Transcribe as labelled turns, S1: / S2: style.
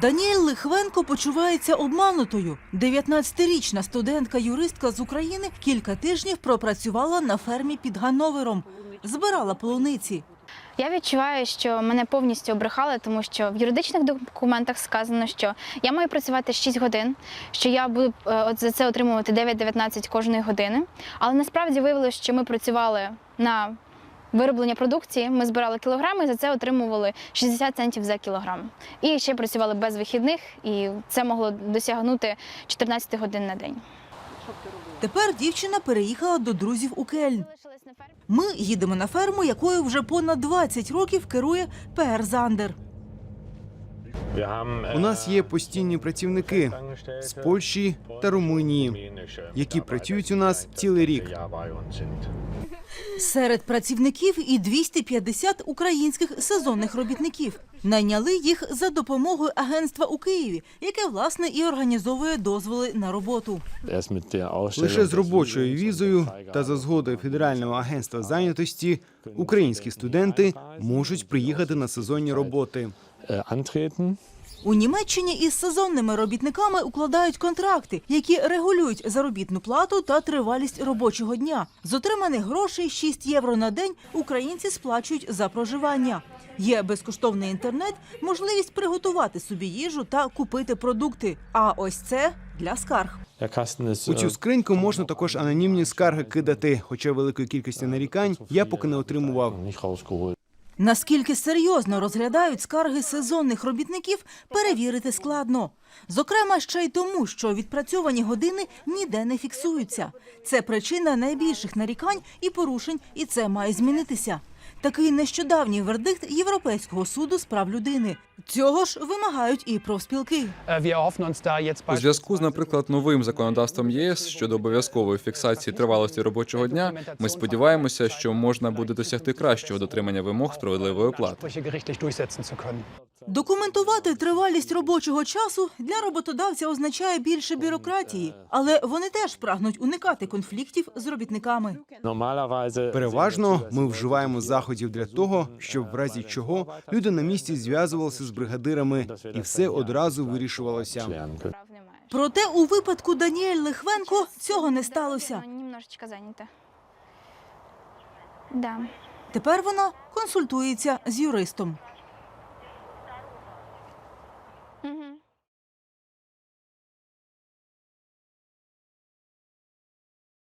S1: Даніель Лихвенко почувається обманутою. 19-річна студентка-юристка з України кілька тижнів пропрацювала на фермі під Ганновером. Збирала полуниці.
S2: Я відчуваю, що мене повністю обрехали, тому що в юридичних документах сказано, що я маю працювати 6 годин, що я буду е, за це отримувати 9-19 кожної години. Але насправді виявилося, що ми працювали на вироблення продукції, ми збирали кілограми і за це отримували 60 центів за кілограм. І ще працювали без вихідних, і це могло досягнути 14 годин на день.
S1: Тепер дівчина переїхала до друзів у Кельн. Ми їдемо на ферму, якою вже понад 20 років керує Пер Зандер.
S3: У нас є постійні працівники з Польщі та Румунії, які працюють у нас цілий рік.
S1: Серед працівників і 250 українських сезонних робітників. Найняли їх за допомогою агентства у Києві, яке власне і організовує дозволи на роботу.
S3: Лише з робочою візою та за згодою Федерального агентства зайнятості українські студенти можуть приїхати на сезонні роботи.
S1: У Німеччині із сезонними робітниками укладають контракти, які регулюють заробітну плату та тривалість робочого дня. З отриманих грошей 6 євро на день українці сплачують за проживання. Є безкоштовний інтернет, можливість приготувати собі їжу та купити продукти. А ось це для скарг.
S3: У цю
S4: äh,
S3: скриньку можна також анонімні скарги кидати, хоча великої кількості нарікань я поки не отримував.
S1: Наскільки серйозно розглядають скарги сезонних робітників, перевірити складно. Зокрема, ще й тому, що відпрацьовані години ніде не фіксуються. Це причина найбільших нарікань і порушень, і це має змінитися. Такий нещодавній вердикт Європейського суду з прав людини. Цього ж вимагають і профспілки.
S5: Jetzt
S6: У зв'язку з, наприклад, новим законодавством ЄС щодо обов'язкової фіксації тривалості робочого дня, ми сподіваємося, що можна буде досягти кращого дотримання вимог справедливої
S5: können.
S1: Документувати тривалість робочого часу для роботодавця означає більше бюрократії, але вони теж прагнуть уникати конфліктів з робітниками.
S3: Переважно ми вживаємо заходів для того, щоб в разі чого люди на місці зв'язувалися з бригадирами, і все одразу вирішувалося.
S1: Проте у випадку Даніель Лихвенко цього не сталося.
S2: Да.
S1: Тепер вона консультується з юристом.